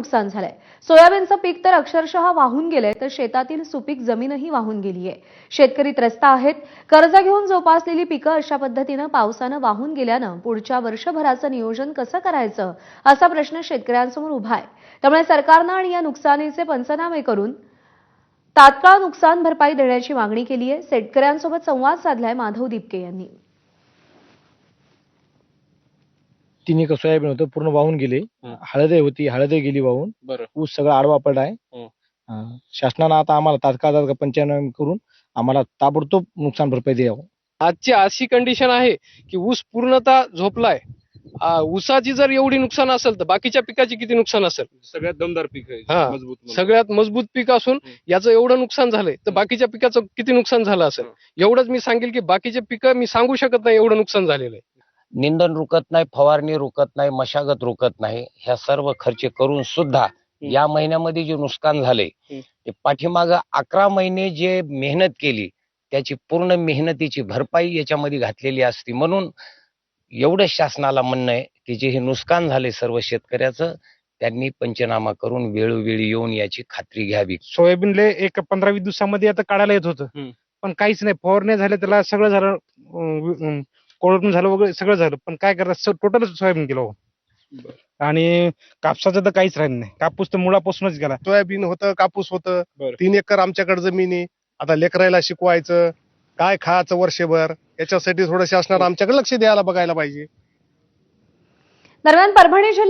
नुकसान झालंय. सोयाबीनचं पीक तर अक्षरशः वाहून गेलंय तर शेतातील सुपीक जमीनही वाहून गेलीय शेतकरी त्रस्त आहेत. कर्ज घेऊन जोपासलेली पिकं अशा पद्धतीनं पावसानं वाहून गेल्यानं पुढच्या वर्षभराचं नियोजन कसं करायचं असा प्रश्न शेतकऱ्यांसमोर उभा आहे. त्यामुळे सरकारनं आणि या नुकसानीचे पंचनामे करून तात्काळ नुकसान भरपाई देण्याची मागणी केली आहे शेतकऱ्यांसोबत संवाद साधलाय माधव दिपके यांनी. तीन एकर सोयाबीन होतं पूर्ण वाहून गेले हं. हळदे होती हळदे गेली वाहून बरं ऊस सगळं आडवा पडला आहे हं. हं. शासनानं आता आम्हाला तात्काळ तात्काळ पंचनामे करून आम्हाला ताबडतोब नुकसान भरपाई द्यावं आजची अशी कंडिशन आहे की ऊस पूर्णतः झोपलाय आ, ऊसाची जर एवढी नुकसान असेल तर बाकीच्या पिकाची किती नुकसान असेल सगळ्यात दमदार पीक आहे हा. मजबूत म्हणून. सगळ्यात मजबूत पीक असून हं. याचं एवढं नुकसान झालंय तर बाकीच्या पिकाचं किती नुकसान झालं असेल एवढंच मी सांगेल की बाकीचे पिकं मी सांगू शकत नाही एवढं नुकसान झालेलं आहे निंदन रुकत नाही फवारणी रुकत नाही मशागत रुकत नाही ह्या सर्व खर्च करून सुद्धा या महिन्यामध्ये जे नुकसान झाले. ते पाठीमाग अकरा महिने जे मेहनत केली त्याची पूर्ण मेहनतीची भरपाई याच्यामध्ये घातलेली असती म्हणून एवढं शासनाला म्हणणं आहे की जे हे नुकसान झाले सर्व शेतकऱ्याचं त्यांनी पंचनामा करून वेळोवेळी येऊन याची खात्री घ्यावी सोयाबीनले एक पंधरा वीस दिवसामध्ये आता काढायला येत होतं. पण काहीच नाही फवारणी झाले त्याला सगळं झालं कोळपण झालं वगैरे सगळं झालं. पण काय करतात टोटलच सोयाबीन गेलं हो. आणि कापसाचं तर काहीच राहिलं नाही. कापूस तर मुळापासूनच गेला. सोयाबीन होतं कापूस होतं. तीन एकर आमच्याकडे जमीन आहे. आता लेकरायला शिकवायचं काय खायचं वर्षभर याच्यासाठी थोडं शासनानं आमच्याकडे लक्ष द्यायला बघायला पाहिजे. दरम्यान परभणी जिल्ह्यात